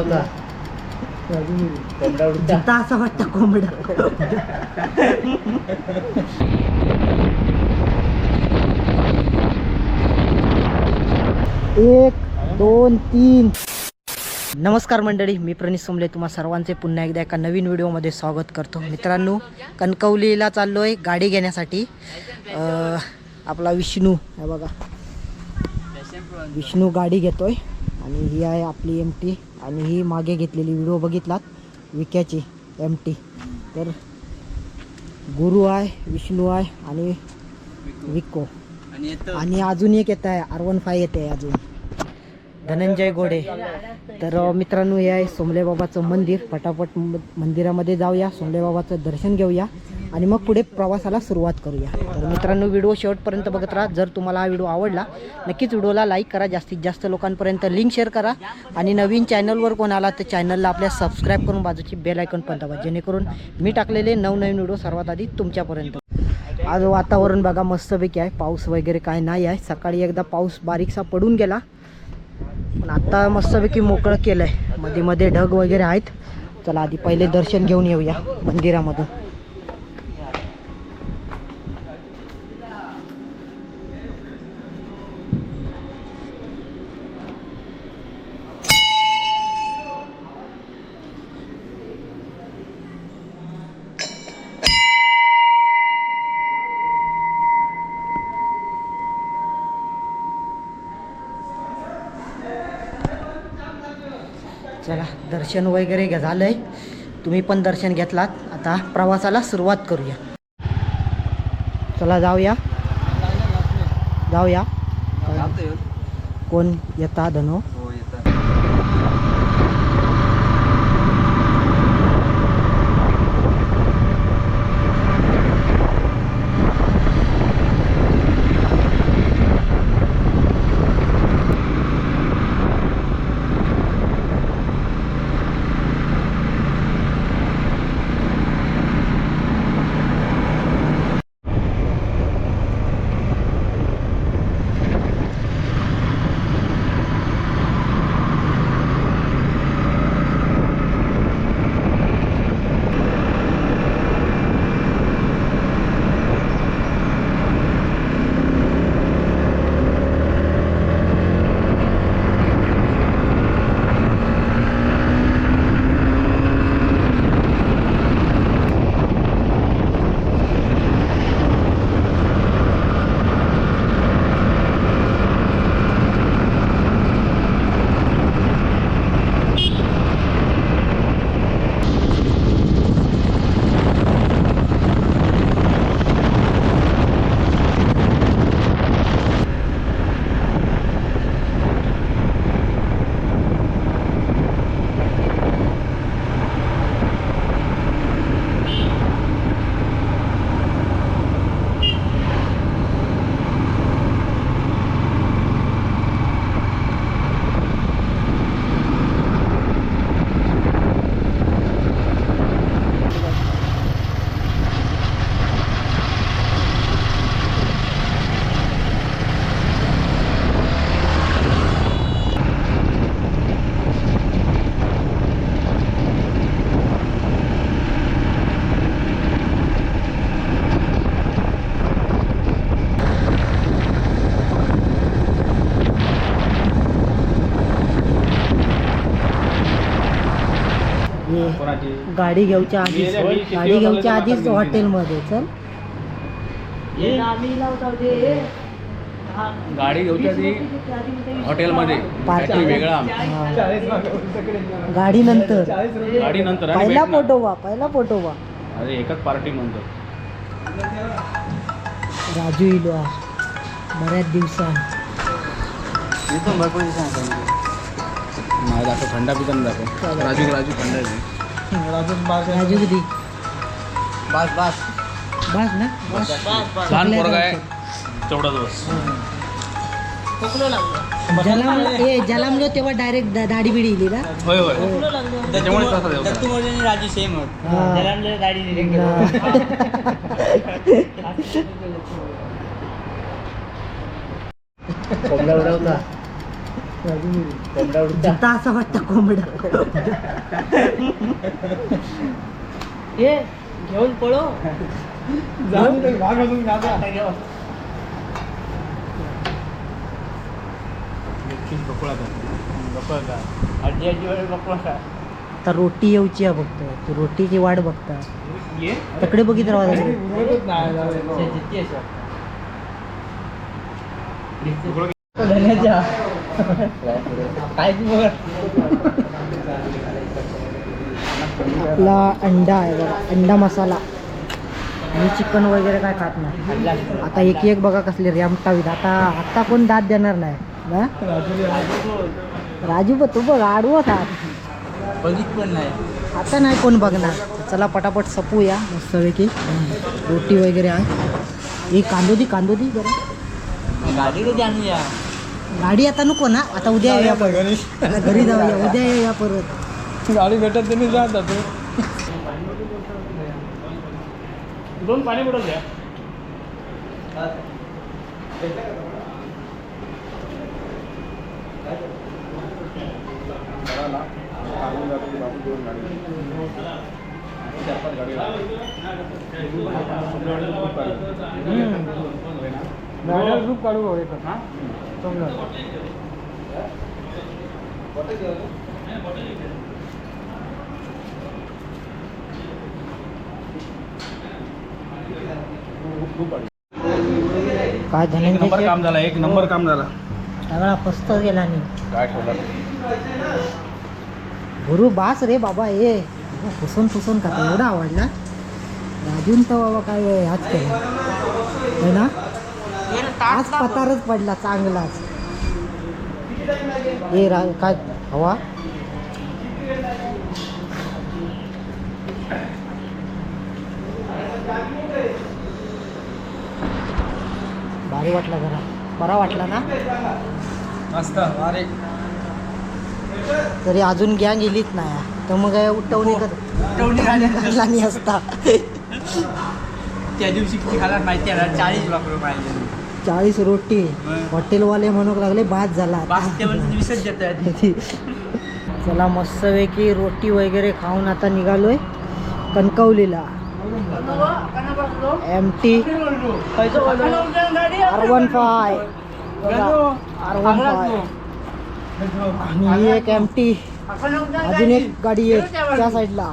होता. कोंबडा उडता. असं वाटतं कोंबडा. एक दोन तीन. नमस्कार मंडळी मी प्रणित सोमले. तुम्हा सर्वांचे पुन्हा एकदा एका नवीन व्हिडिओमध्ये स्वागत करतो. मित्रांनो कणकवलीला चाललो आहे गाडी घेण्यासाठी. आपला विष्णू हे बघा. विष्णू गाडी घेतोय. आणि ही आहे आपली एम टी आणि ही मागे घेतलेली व्हिडिओ बघितलात? विक्याची एम टी तर गुरु आहे विष्णू आहे आणि विको. आणि अजून एक येत आहे आर वन फाय येते अजून. धनंजय गोडे. तर मित्रांनो हे आहे सोमले बाबाचं मंदिर फटाफट मंदिरामध्ये जाऊया. सोमले बाबाचं दर्शन घेऊया. आणि मग पुढे प्रवासाला सुरुवात करूया. तर मित्रांनो व्हिडिओ शेवटपर्यंत बघत राहा. जर तुम्हाला हा व्हिडिओ आवडला नक्कीच व्हिडिओला लाईक करा. जास्तीत जास्त लोकांपर्यंत लिंक शेअर करा. आणि नवीन चॅनलवर कोण आला तर चॅनलला आपल्या सबस्क्राईब करून बाजूची बेल आयकॉन पण दाबा. जेणेकरून मी टाकलेले नवनवीन व्हिडिओ सर्वात आधी तुमच्यापर्यंत. आज वातावरण बघा मस्तपैकी आहे. पाऊस वगैरे काय नाही आहे. सकाळी एकदा पाऊस बारीकसा पडून गेला. पण आत्ता मस्तपैकी मोकळं केलं आहे मध्ये मध्ये ढग वगैरे आहेत. चला आधी पहिले दर्शन घेऊन येऊया मंदिरामधून. चला दर्शन वगैरे झालंय. तुम्ही पण दर्शन घेतलात. आता प्रवासाला सुरुवात करूया. चला जाऊया. जाऊया. कोण येता धनो? गाडी घेऊच्या आधीच गाडी घेऊच्या आधीच हॉटेलमध्ये चल. गाडी घेऊच्या आधी हॉटेलमध्ये. काहीतरी वेगळा गाडी नंतर. गाडी नंतर आणि पहिला भेटणार. फोटो वा पहिला फोटो वा. अरे एकच पार्टी म्हणतो. राजू इलो बऱ्याच दिवसां मला दाखव थंडा पिता दाखव राजू राजू थंडा आहे. राजू किती बस बस. बस ना? लहान पोरगा आहे. तेवढा दिवस. जलाम ए जलामलो तेव्हा डायरेक्ट दाढी बिडी इली ना? होय होय. त्याच्यामुळे तसा देवता. राजू सेम कोंबडा उडवता. जिता असं वाटतं कोंबडा. ये घेऊन पळो. तर रोटी येऊची आहे बघतो. तू रोटीची वाट बघता. तकडे बघित राहा आपला अंडा आहे बघा अंडा मसाला. मी चिकन वगैरे काय खात नाही. आता एक एक बघा कसले रेमटावीत आता आता कोण दात देणार नाही. ना राजू बघ तू बघ आडवत आहात बघित पण नाही आता नाही कोण बघणार. चला पटापट सपूया मस्तपैकी रोटी वगैरे आहे. ही कांदोदी कांदोदी जरा. गाडी कधी आणूया. गाडी आता नको ना आता उद्या येऊया आता घरी जाऊया उद्या येऊया परत. गाडी भेटत त्यांनी जात जातो दोन पाणी बरोबर द्या काढू हा? काय एक नंबर काम झाला एक नंबर काम झाला. सगळा पस्त गेला नाही. काय ठेवला गुरु बास रे बाबा ये. फुसून फुसून खाता एवढा आवडला? राजून तर बाबा काय ह्याच केला? है ना? आज पतारच पडला चांगलाच. हे रा काय हवा? भारी वाटला जरा. बरा वाटला ना? मस्त अरे तरी अजून गॅंग गेलीच नाही तर मग काय उठवणी उठवणी. झाली. असता. त्या दिवशी किती खाला माहिती आहे चाळीस वापरू पाहिजे. चाळीस रोटी. हॉटेलवाले म्हणूक लागले बाद झाला चला मस्तपैकी रोटी वगैरे खाऊन आता निघालोय कणकवलीला. M T R one five R one five आणि ही एक एम टी अजून एक गाडी आहे त्या साईडला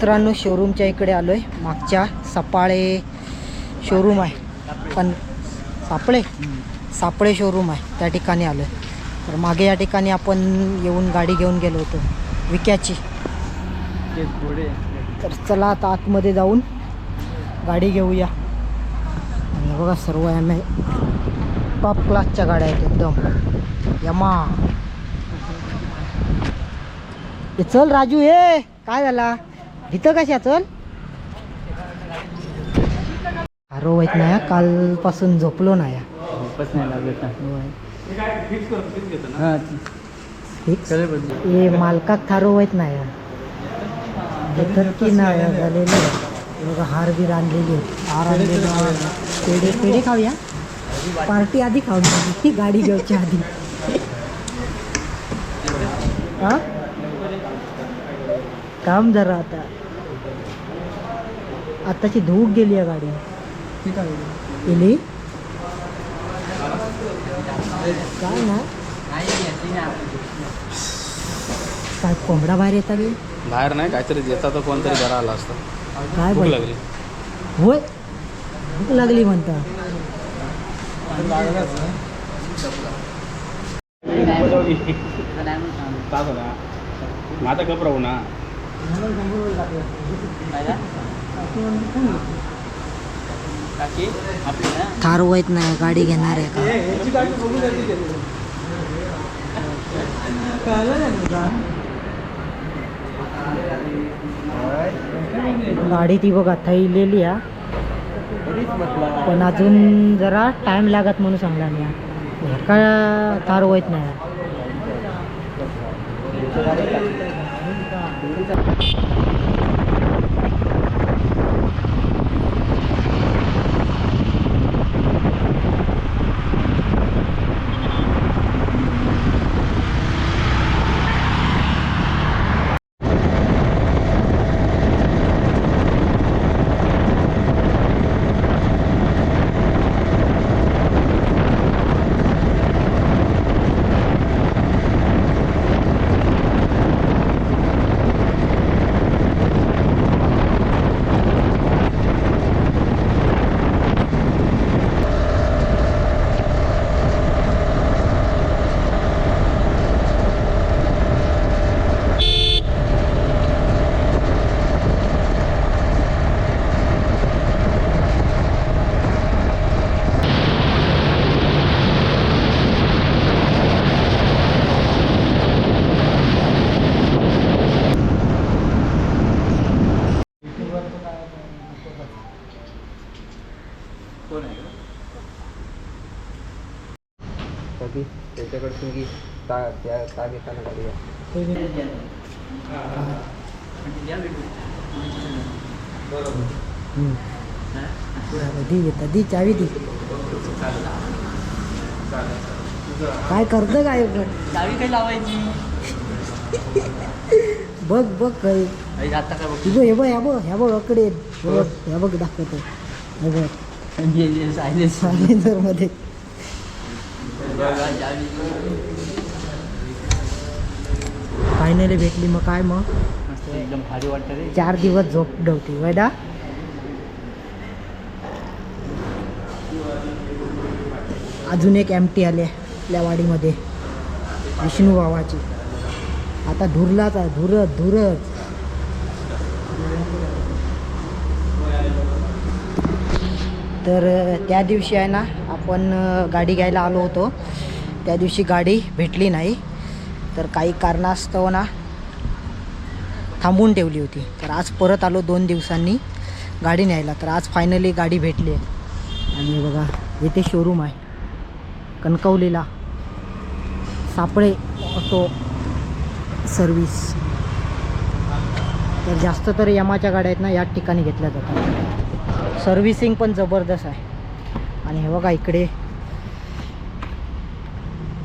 मित्रांनो शोरूमच्या इकडे आलो आहे मागच्या सपाळे शोरूम आहे. पण सापळे? सापळे शोरूम आहे. त्या ठिकाणी आलोय. तर मागे या ठिकाणी आपण येऊन गाडी घेऊन गेलो होतो. विक्याची. तर चला आता आतमध्ये जाऊन गाडी घेऊया. आणि बघा सर्व एम टॉप क्लासच्या गाड्या आहेत एकदम. यमा. चल राजू ये काय झाला? इथं कशा चल अरे वाईट नाही हा, कालपासून झोपलो नाही हा. झोपच नाही लागत. हा फिक्स. ए मालकाक थारो वाईट नाही हा. की नाही हा, झालेलं हार बीर आणलेली. हार आणलेला पेढे पेढे खाऊया पार्टी आधी खाऊन. ती गाडी घ्यायच्या आधी हा काम जरा आता आताची धूक गेली आहे. गाडी गेली काय ना? काय कोंबडा बाहेर येतात बे? बाहेर नाही काहीतरी देता तर कोणतरी घरा आला असतं. काय भूक लागली. होय? भूक लागली म्हणता. माझा राहू ना. थार वैत नाही गाडी घेणार आहे का? गाडी ती बघा थैलेली हा. पण अजून जरा टाइम लागत म्हणून सांगला मी का थार वैत नाही. कधी त्याच्याकडे तुम्ही ता त्या ता घेताना गाडी. दी दी चावी दी. काय करतं काय चावी काही लावायची? बघ बघ काय. आई, आता काय ती बघ हे बघ ह्या बघ ह्या बघ अकडे हे. बघ ह्या बघ दाखवतो. हे बघ. बघ सायलेन्स सायलेन्सर. मध्ये फायनली भेटली मग काय मग? एकदम भारी वाटतं रे. चार दिवस झोप डवती वैदा अजून एक एम टी आले आपल्या वाडीमध्ये विष्णू बाबाची आता धुरलाच आहे धुरत धुरत. तर त्या दिवशी आहे ना आपण गाडी घ्यायला आलो होतो. त्या दिवशी गाडी भेटली नाही तर काही कारणास्तव ना थांबवून ठेवली होती. तर आज परत आलो दोन दिवसांनी गाडी न्यायला. तर आज फायनली गाडी भेटली आहे. आणि बघा इथे शोरूम आहे. कणकवलीला सापळे ऑटो सर्विस तर जास्त तर यमाच्या गाड्या आहेत ना याच ठिकाणी घेतल्या जातात. सर्व्हिसिंग पण जबरदस्त आहे. आणि हे बघा इकडे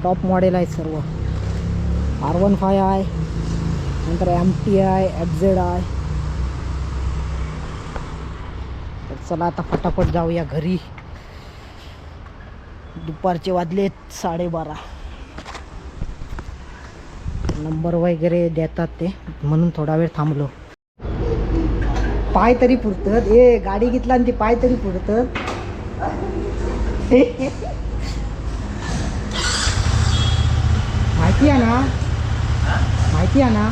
टॉप मॉडेल आहेत सर्व. आर वन फाय आहे नंतर M T I F Z I तर चला आता फटाफट जाऊया घरी. दुपारचे वाजलेत साडेबारा. नंबर वगैरे देतात ते म्हणून थोडा वेळ थांबलो. पाय तरी पुरतात. ए गाडी घेतला आणि ती पाय तरी पुरतात. माहिती आहे ना? माहिती आहे ना?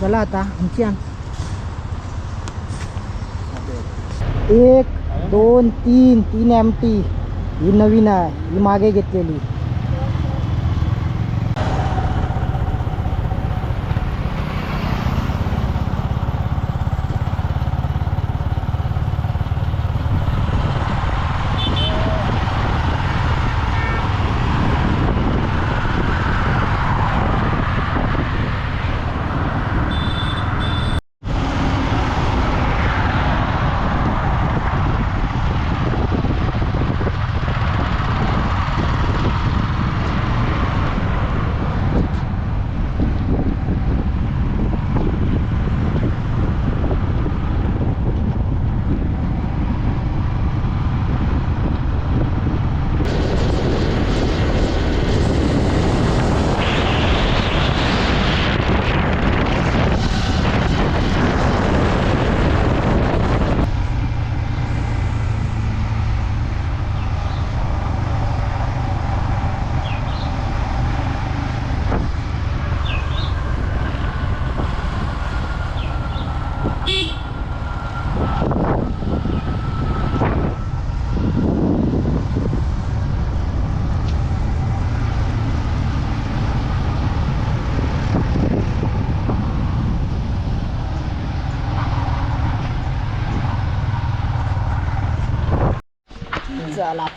चला आता आमची आण एक दोन तीन तीन एम टी ही नवीन आहे ही मागे घेतलेली.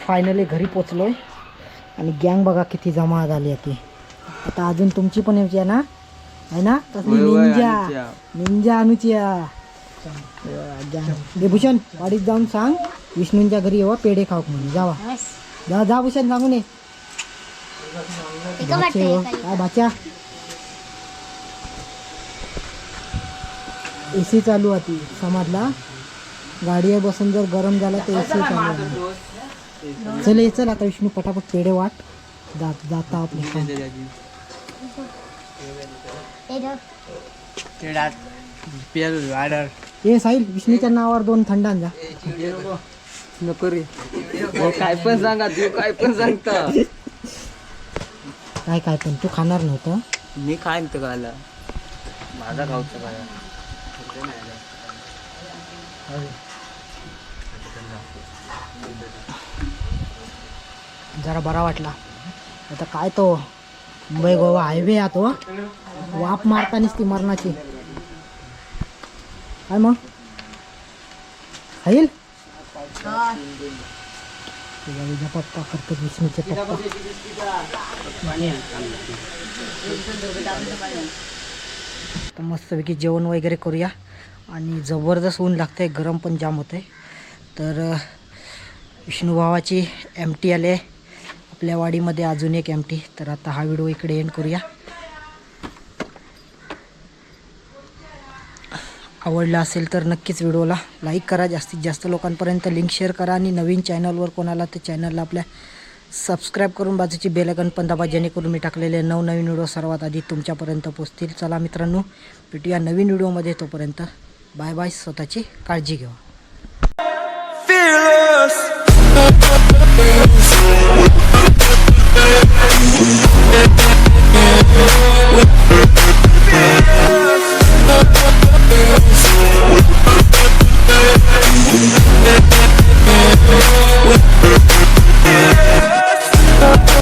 फायनली घरी पोचलोय. आणि गँग बघा किती जमा झाली आहे ती. आता अजून तुमची पण यायची आहे ना? आहे ना? कसली निंजा निंजा अनुची गँग भूषण वाडीत जाऊन सांग. विष्णूंच्या घरी येवा पेढे खाऊ म्हणून. जावा. जा जा भूषण सांगून ये. बाचे हो. काय बाच्या ए सी चालू होती समाजला. गाडीवर बसून जर गरम झाला तर ए सी चालू आहे. चल ये चल आता विष्णू पटापट पेढे वाट. जात जाता आपले ए साहिल विष्णूच्या नावावर दोन थंडान जा. नको रे. अहो, काय पण सांगा तू काय पण सांगता. काय काय पण तू खाणार नव्हतं. मी काय म्हणतो खायला. माझा खाऊचं काय जरा बरा वाटला. आता काय तो मुंबई गोवा हायवे हा तो. वाप मारतानीच ती मरणाची. काय मग? खाईल? तुझ्या पप्पा करतो विष्णूचे पप्पा तर मस्तपैकी जेवण वगैरे करूया. आणि जबरदस्त ऊन लागतं आहे गरम पण जाम होतंय. तर विष्णू भावाची एम टी आले आपल्या वाडीमध्ये अजून एक एम टी तर आता हा व्हिडिओ इकडे एंड करूया. आवडला असेल तर नक्कीच व्हिडिओला लाईक करा. जास्तीत जास्त लोकांपर्यंत लिंक शेअर करा आणि नवीन चॅनलवर कोणाला ते चॅनलला आपल्या सबस्क्राईब करून बाजूची बेलकन पण दाबा जेणेकरून मी टाकलेले नवनवीन व्हिडिओ सर्वात आधी तुमच्यापर्यंत पोचतील चला मित्रांनो भेटूया नवीन व्हिडिओमध्ये तोपर्यंत. बाय बाय स्वतःची काळजी घ्या fearless. Thank